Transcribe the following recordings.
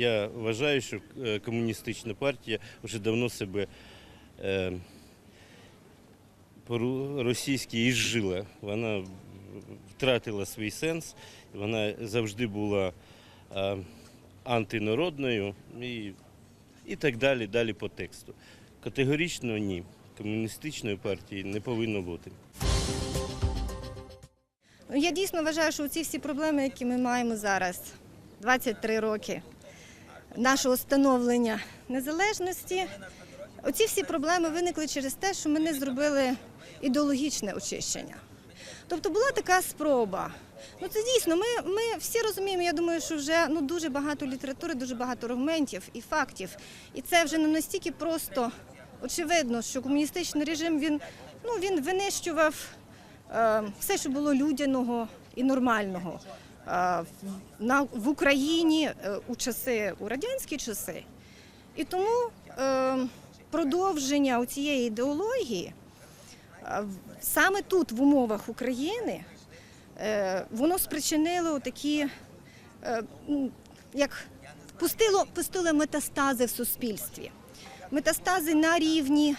Я вважаю, що е, комуністична партія вже давно себе е, по-російськи ізжила. Вона втратила свій сенс, вона завжди була е, антинародною і, і так далі, далі по тексту. Категорично ні. Комуністичної партії не повинно бути. Я дійсно вважаю, що ці всі проблеми, які ми маємо зараз, 23 роки нашого становлення незалежності, оці всі проблеми виникли через те, що ми не зробили ідеологічне очищення. Тобто була така спроба. Ну це дійсно, ми, ми всі розуміємо, я думаю, що вже ну, дуже багато літератури, дуже багато аргументів і фактів. І це вже не настільки просто очевидно, що комуністичний режим він, ну, він винищував е, все, що було людяного і нормального. На, в Україні е, у часи, у радянські часи. І тому е, продовження цієї ідеології е, саме тут, в умовах України, воно спричинило такі, як пустило, пустило метастази в суспільстві. Метастази на рівні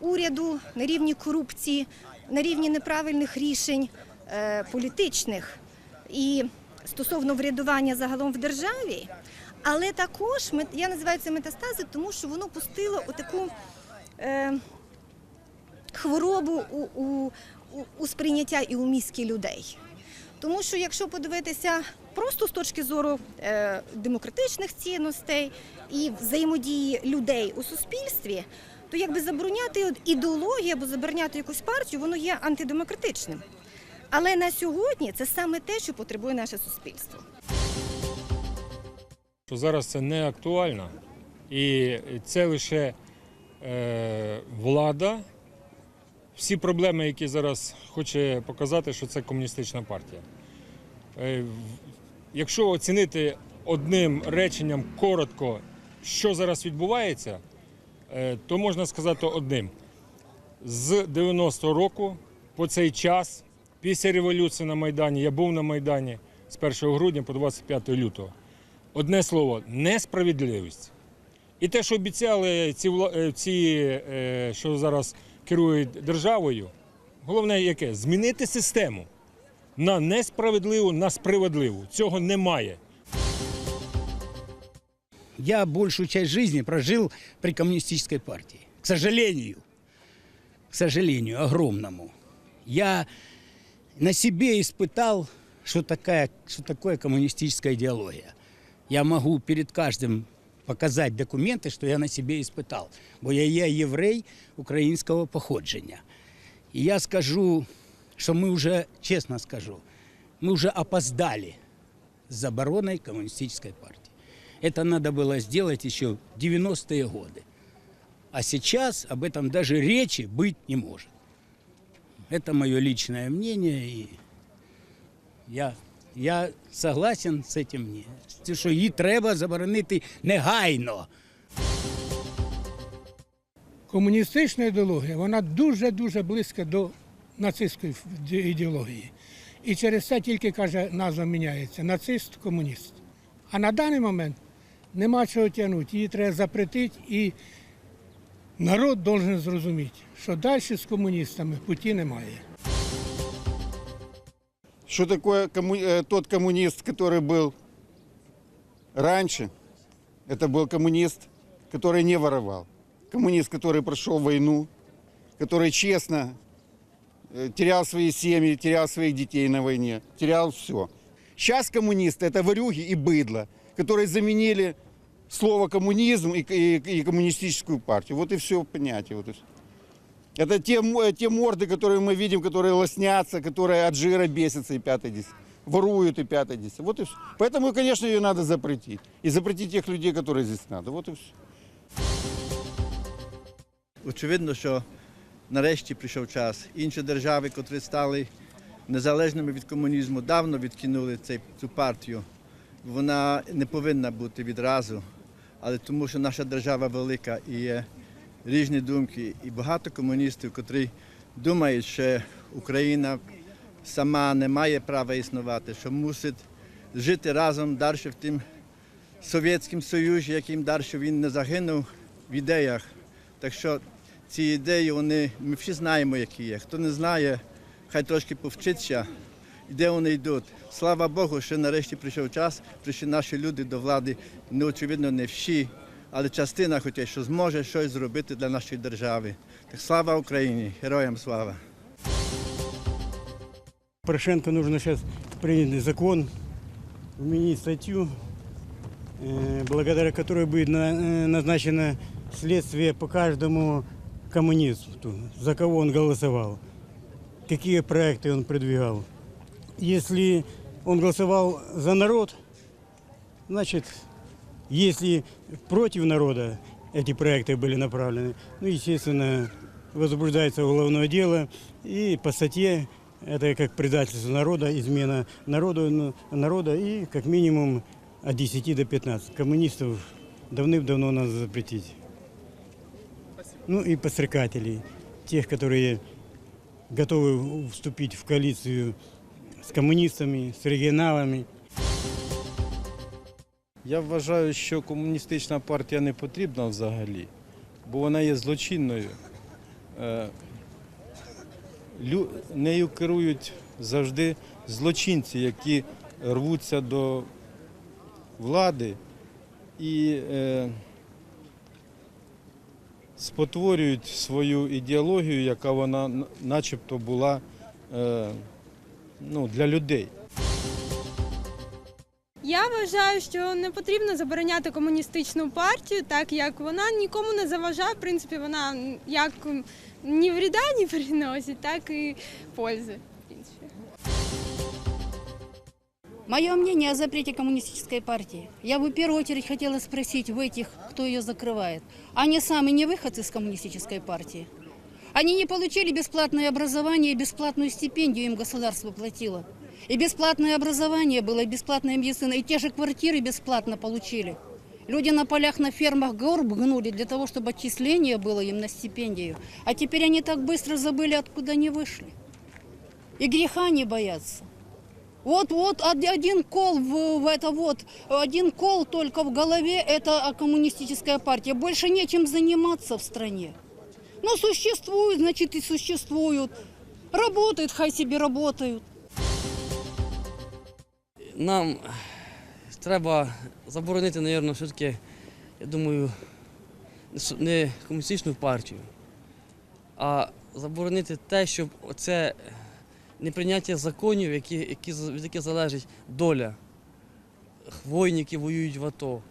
уряду, на рівні корупції, на рівні неправильних рішень політичних і стосовно врядування загалом в державі. Але також я називаю це метастази, тому що воно пустило отаку е, хворобу у, у, у, у сприйняття і у мізки людей. Тому що якщо подивитися просто з точки зору е, демократичних цінностей і взаємодії людей у суспільстві, то якби забороняти ідеологію або забороняти якусь партію, воно є антидемократичним. Але на сьогодні це саме те, що потребує наше суспільство. що зараз це не актуально, і це лише е, влада. Всі проблеми, які зараз хоче показати, що це комуністична партія. Е, якщо оцінити одним реченням коротко, що зараз відбувається, е, то можна сказати одним. З 90-го року по цей час, після революції на Майдані, я був на Майдані з 1 грудня по 25 лютого. Одне слово несправедливість. І те, що обіцяли ці, е, ці е, що зараз керують державою, головне яке? Змінити систему на несправедливу, на справедливу. Цього немає. Я большую часть жизни прожил при коммунистической партии. К сожалению, к сожалению, огромному. Я на себе испытал, что, такая, что такое коммунистическая идеология. Я могу перед каждым показать документы, что я на себе испытал. Бо я є єврей українського походження. І я скажу, що ми вже, чесно скажу, ми вже опоздали с забороной коммунистической партии. Это надо было сделать еще в 90-е годы. А сейчас об этом даже речи быть не может. Это мое личное мнение, и я, я согласен з цим ні. Що її треба заборонити негайно. Комуністична ідеологія, вона дуже-дуже близька до нацистської ідеології. І через це тільки каже, назва міняється нацист, комуніст. А на даний момент нема чого тягнути. Її треба запретити, і народ має зрозуміти, що далі з комуністами путі немає. Что такое комму- э, тот коммунист, который был раньше? Это был коммунист, который не воровал. Коммунист, который прошел войну, который честно э, терял свои семьи, терял своих детей на войне, терял все. Сейчас коммунисты – это ворюги и быдло, которые заменили слово коммунизм и, и- и коммунистическую партию. Вот и все понятие. Вот и всё. Это те, мо- те морды, которые мы видим, которые лоснятся, которые от жира бесятся и пятый десять. Воруют и пятый десять. Вот и все. Поэтому, конечно, ее надо запретить. И запретить тех людей, которые здесь надо. Вот и все. Очевидно, що нарешті прийшов час. Інші держави, котрі стали незалежними від комунізму, давно відкинули цей, цю партію. Вона не повинна бути відразу, але тому, що наша держава велика і є різні думки, і багато комуністів, котрі думають, що Україна сама не має права існувати, що мусить жити разом далі в тим Совєтському Союзі, яким далі він не загинув в ідеях. Так що ці ідеї, вони, ми всі знаємо, які є. Хто не знає, хай трошки повчиться, де вони йдуть. Слава Богу, що нарешті прийшов час, прийшли наші люди до влади. Ну, очевидно, не всі, але частина хоче, що зможе щось зробити для нашої держави. Так слава Україні, героям слава! Порошенко нужно сейчас принять закон, вменить статью, э, благодаря которой будет на- э, назначено следствие по каждому коммунисту, за кого он голосовал, какие проекты он продвигал. Если он голосовал за народ, значит, если против народа эти проекты были направлены, ну, естественно, возбуждается уголовное дело и по статье это как предательство народа, измена народу, ну, народа и как минимум от 10 до 15. Коммунистов давным-давно надо запретить. Ну и подстрекателей, тех, которые готовы вступить в коалицию с коммунистами, с регионалами. Я вважаю, що комуністична партія не потрібна взагалі, бо вона є злочинною. Е, лю- Нею керують завжди злочинці, які рвуться до влади і е, спотворюють свою ідеологію, яка вона начебто була е, ну, для людей. Я вважаю, що не потрібно забороняти комуністичну партію, так як вона нікому не заважає. В принципі, вона як ні вреда не приносить, так і пользи. В принципі. Мое мнение о запрете коммунистической партии. Я бы в первую очередь хотела спросить в этих, кто ее закрывает. Они сами не выходцы из коммунистической партии. Они не получили бесплатное образование и бесплатную стипендию им государство платило. И бесплатное образование было, и бесплатная медицина, и те же квартиры бесплатно получили. Люди на полях, на фермах горб гнули для того, чтобы отчисление было им на стипендию. А теперь они так быстро забыли, откуда они вышли. И греха не боятся. Вот-вот од- один кол в, в это вот, один кол только в голове, это коммунистическая партия. Больше нечем заниматься в стране. Ну, существуют, значит, и существуют. Работают, хай себе работают. Нам треба заборонити, мабуть, все-таки, я думаю, не комуністичну партію, а заборонити те, щоб оце неприйняття законів, які, які, від яких залежить доля воїнів, які воюють в АТО.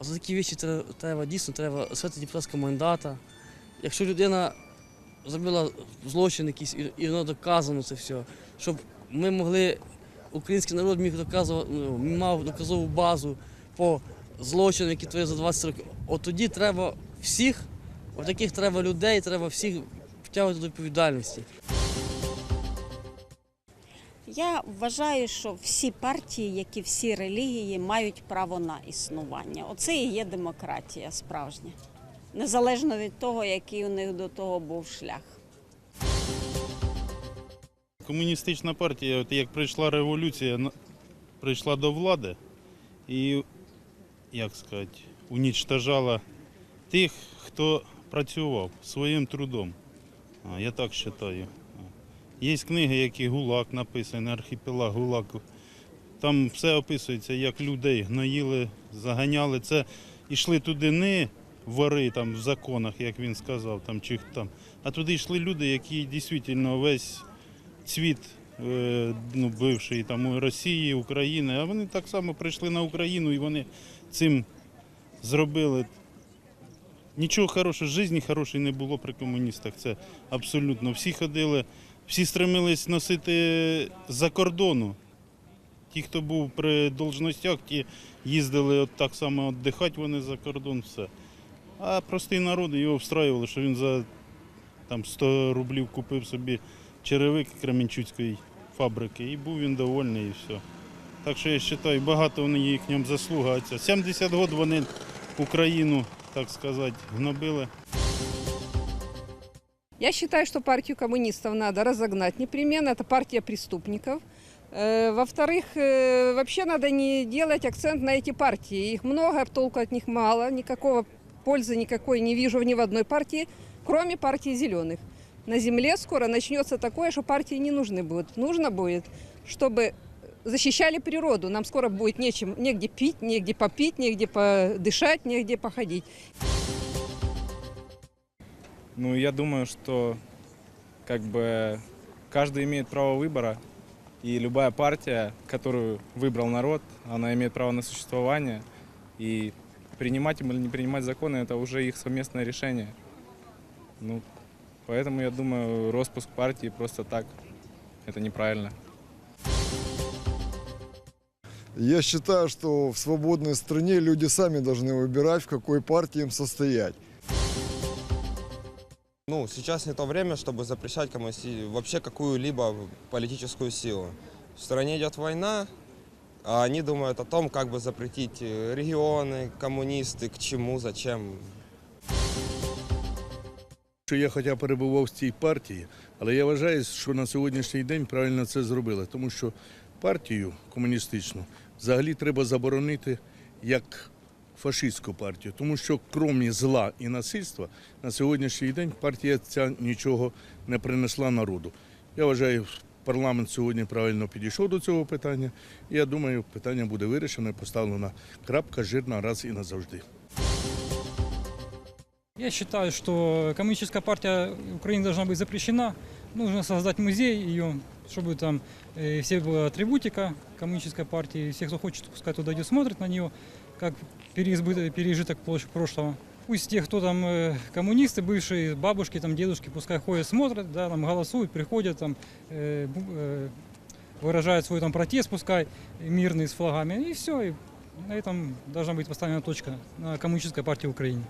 За такі речі треба, треба дійсно треба свати депутатського мандата. Якщо людина зробила злочин якийсь і, воно доказано це все, щоб ми могли український народ міг доказувати, ну, мав доказову базу по злочинам, які творили за 20 років. От тоді треба всіх, от таких треба людей, треба всіх втягувати до відповідальності. Я вважаю, що всі партії, як і всі релігії, мають право на існування. Оце і є демократія справжня, незалежно від того, який у них до того був шлях. Комуністична партія, от як прийшла революція, прийшла до влади і, як сказати, унічтожала тих, хто працював своїм трудом. Я так вважаю. Є книги, які ГУЛАГ написані, архіпелаг ГУЛАГ. Там все описується, як людей гноїли, заганяли. Це йшли туди не вори там, в законах, як він сказав, там, чи там, а туди йшли люди, які дійсно весь цвіт е, ну, бивший там Росії, України, а вони так само прийшли на Україну і вони цим зробили. Нічого хорошого, житті хорошої не було при комуністах. Це абсолютно. Всі ходили, всі стремились носити за кордону. Ті, хто був при должностях, ті їздили от так само віддихати вони за кордон, все. А простий народ його встраювали, що він за там, 100 рублів купив собі черевик Кременчуцької фабрики і був він довольний і все. Так що я вважаю, багато вони їхнім заслуга. А це 70 років вони Україну, так сказати, гнобили. Я считаю, что партию коммунистов надо разогнать непременно. Это партия преступников. Э, Во-вторых, э, вообще надо не делать акцент на эти партии. Их много, толку от них мало, никакого пользы никакой не вижу ни в одной партии, кроме партии зеленых. На земле скоро начнется такое, что партии не нужны будут. Нужно будет, чтобы защищали природу. Нам скоро будет нечем, негде пить, негде попить, негде подышать, негде походить. Ну, я думаю, что как бы каждый имеет право выбора, и любая партия, которую выбрал народ, она имеет право на существование, и принимать им или не принимать законы – это уже их совместное решение. Ну, поэтому я думаю, распуск партии просто так – это неправильно. Я считаю, что в свободной стране люди сами должны выбирать, в какой партии им состоять. Ну, сейчас не то время, чтобы запрещать коммунисти- вообще какую-либо политическую силу. В стране идет война, а они думают о том, как бы запретить э, регионы, коммунисты, к чему, зачем. Що я хоча перебував в цій партії, але я вважаю, що на сьогоднішній день правильно це зробили, тому що партію комуністичну взагалі треба заборонити як фашистську партію, тому що крім зла і насильства на сьогоднішній день партія ця нічого не принесла народу. Я вважаю, парламент сьогодні правильно підійшов до цього питання. І я думаю, питання буде вирішено і поставлена крапка жирна раз і назавжди. Я считаю, что коммунистическая партия Украины должна быть запрещена. Нужно создать музей ее, чтобы там э, все была атрибутика коммунистической партии. Все, кто хочет, пускай туда идет, смотрит на нее, как переизбы- пережиток площ- прошлого. Пусть те, кто там э, коммунисты, бывшие бабушки, там дедушки, пускай ходят, смотрят, да, там голосуют, приходят, там э, бу- э, выражают свой там протест, пускай мирный с флагами, и все. И на этом должна быть поставлена точка на коммунистической партии Украины.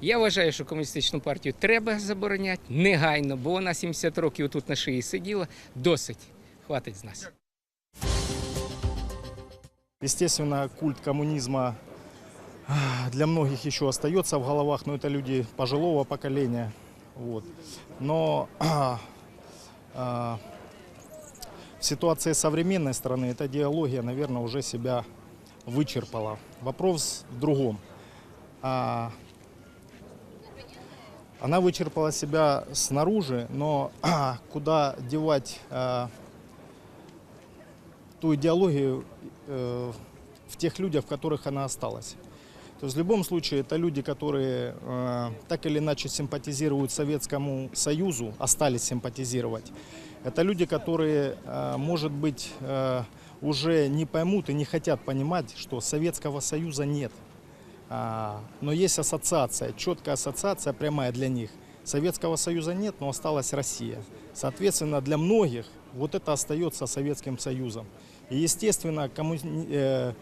Я вважаю, що комуністичну партію треба забороняти негайно, бо вона 70 років тут на шиї сиділа. Досить. Хватить з нас. Естественно, культ коммунизма а, для многих еще остается в головах, но это люди пожилого поколения. Вот. Но а, а, в ситуации современной страны эта идеология, наверное, уже себя вычерпала. Вопрос в другом. А, она вычерпала себя снаружи, но куда девать а, ту идеологию э, в тех людях, в которых она осталась. То есть в любом случае это люди, которые э, так или иначе симпатизируют Советскому Союзу, остались симпатизировать. Это люди, которые, э, может быть, э, уже не поймут и не хотят понимать, что Советского Союза нет. А, но есть ассоциация, четкая ассоциация прямая для них. Советского Союза нет, но осталась Россия. Соответственно, для многих вот это остается Советским Союзом. И, естественно, коммуни- э,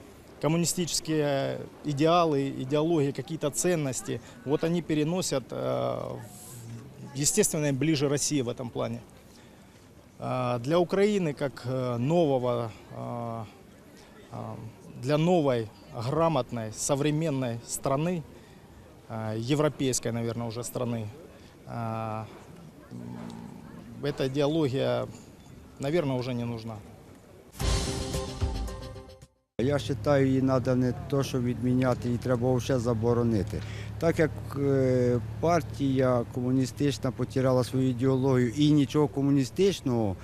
коммунистические идеалы, идеологии, какие-то ценности, вот они переносят, э, естественно, ближе России в этом плане. А, Для Украины, как э, нового, для новой, грамотной, современной страны, европейской, наверное, уже страны, эта идеология, наверное, уже не нужна. Я вважаю, її треба не то, що відміняти, її треба взагалі заборонити. Так як е, партія комуністична потеряла свою ідеологію і нічого комуністичного,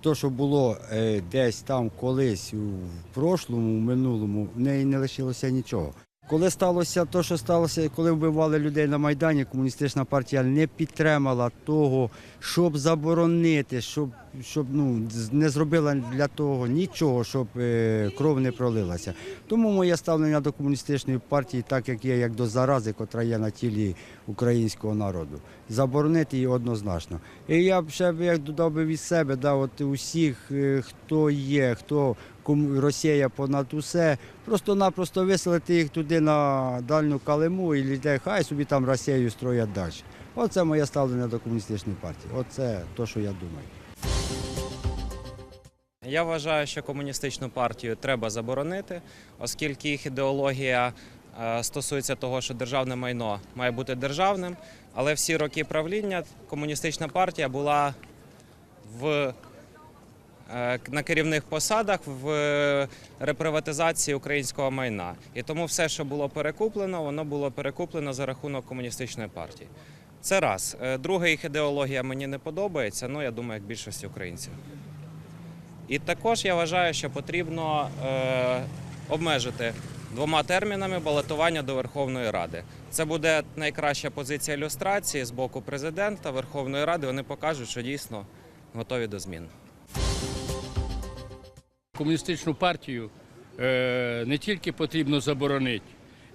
то, що було е, десь там колись в прошлому, в минулому, в неї не лишилося нічого. Коли сталося те, що сталося, коли вбивали людей на Майдані, комуністична партія не підтримала того, щоб заборонити, щоб, щоб ну, не зробила для того нічого, щоб е, кров не пролилася. Тому моє ставлення до комуністичної партії, так як є, як до зарази, котра є на тілі українського народу. Заборонити її однозначно. І я б ще як додав би від себе, да, от усіх, е, хто є, хто кому Росія понад усе, просто-напросто виселити їх туди на дальню калиму і людей, хай собі там Росію строять далі. Оце моє ставлення до комуністичної партії. Оце те, що я думаю. Я вважаю, що комуністичну партію треба заборонити, оскільки їх ідеологія стосується того, що державне майно має бути державним, але всі роки правління комуністична партія була в е, на керівних посадах в е, реприватизації українського майна. І тому все, що було перекуплено, воно було перекуплено за рахунок комуністичної партії. Це раз. Е, Друге, їх ідеологія мені не подобається, ну я думаю, як більшості українців. І також я вважаю, що потрібно е, обмежити двома термінами балотування до Верховної Ради. Це буде найкраща позиція ілюстрації з боку президента Верховної Ради. Вони покажуть, що дійсно готові до змін. Комуністичну партію е, не тільки потрібно заборонити,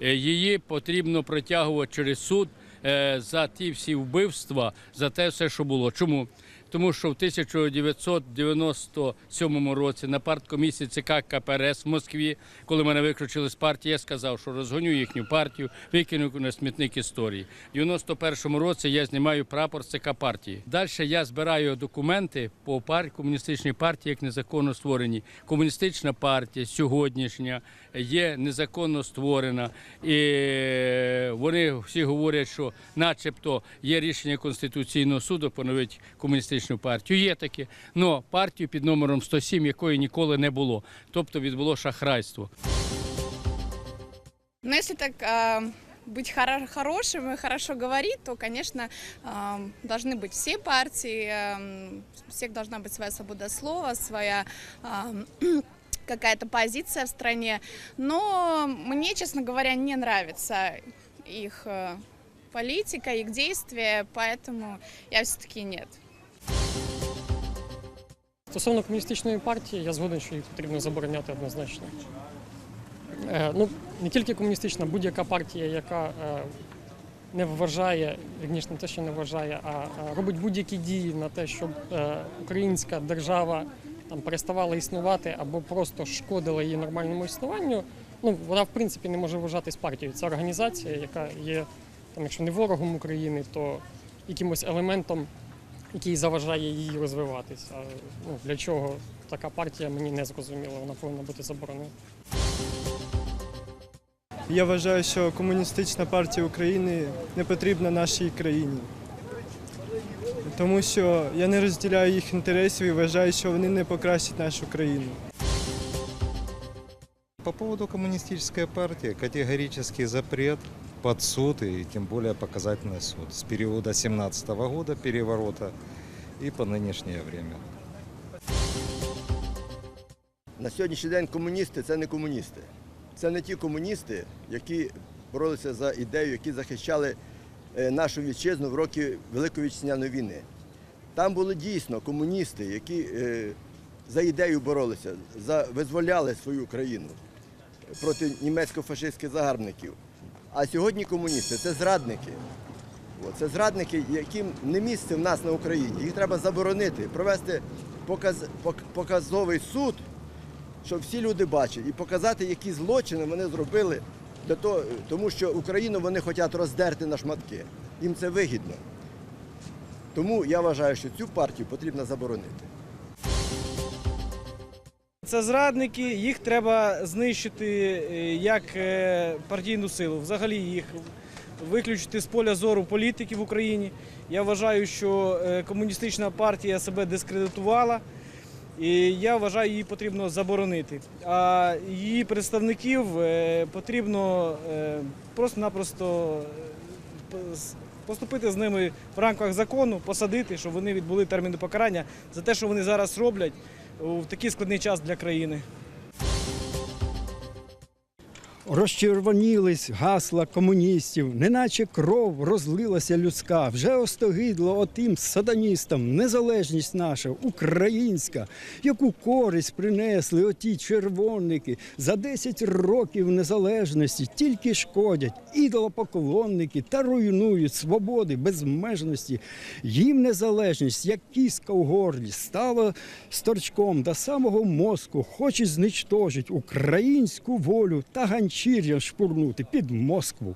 е, її потрібно притягувати через суд е, за ті всі вбивства, за те все, що було. Чому? Тому що в 1997 році на парткомісії ЦК КПРС в Москві, коли мене виключили з партії, я сказав, що розгоню їхню партію, викину на смітник історії. В 91-му році я знімаю прапор ЦК партії. Далі я збираю документи по пар... комуністичній партії, як незаконно створені. Комуністична партія сьогоднішня є незаконно створена, і вони всі говорять, що, начебто, є рішення Конституційного суду поновити комуністичну партію. Є таке, але партію під номером 107, якої ніколи не було. Тобто відбуло шахрайство. Но если так а, быть хоро- хорошим и хорошо говорить, то, конечно, а, должны быть все партии, а, у всех должна быть своя свобода слова, своя а, какая-то позиция в стране. Но мне, честно говоря, не нравится их а, политика, их действия, поэтому я все-таки нет. Стосовно комуністичної партії, я згоден, що їх потрібно забороняти однозначно. Е, ну, не тільки комуністична, будь-яка партія, яка е, не вважає, вірніше, не те, що не вважає, а, а робить будь-які дії на те, щоб е, українська держава там переставала існувати або просто шкодила її нормальному існуванню. Ну, вона в принципі не може вважатись партією. Це організація, яка є, там, якщо не ворогом України, то якимось елементом який заважає їй розвиватися. Ну, для чого така партія мені не зрозуміла, вона повинна бути заборонена. Я вважаю, що комуністична партія України не потрібна нашій країні. Тому що я не розділяю їх інтересів і вважаю, що вони не покращать нашу країну. По поводу коммунистической партии категорический запрет под суд и тем более показательный суд с периода 17 года переворота и по нынешнее время. На сьогоднішній день комуністи це не комуністи. Це не ті комуністи, які боролися за ідею, які захищали е, нашу вітчизну в роки Великої вітчизняної війни. Там були дійсно комуністи, які е, за ідею боролися, визволяли свою країну проти німецько-фашистських загарбників. А сьогодні комуністи це зрадники. Це зрадники, яким не місце в нас на Україні. Їх треба заборонити, провести показ, показовий суд, щоб всі люди бачили, і показати, які злочини вони зробили, для того, тому що Україну вони хочуть роздерти на шматки. Їм це вигідно. Тому я вважаю, що цю партію потрібно заборонити. Це зрадники, їх треба знищити е, як е, партійну силу. Взагалі їх виключити з поля зору політики в Україні. Я вважаю, що е, комуністична партія себе дискредитувала, і я вважаю, її потрібно заборонити. А її представників потрібно просто-напросто поступити з ними в рамках закону, посадити, щоб вони відбули терміни покарання за те, що вони зараз роблять у такий складний час для країни. Розчервонілись гасла комуністів, неначе кров розлилася людська. Вже остогидло отим сатаністам незалежність наша, українська, яку користь принесли оті червонники за 10 років незалежності, тільки шкодять ідолопоклонники та руйнують свободи, безмежності. Їм незалежність, як кіска у горлі, стала сторчком до самого мозку, хоче зничтожить українську волю та ганчір'ям шпурнути під Москву.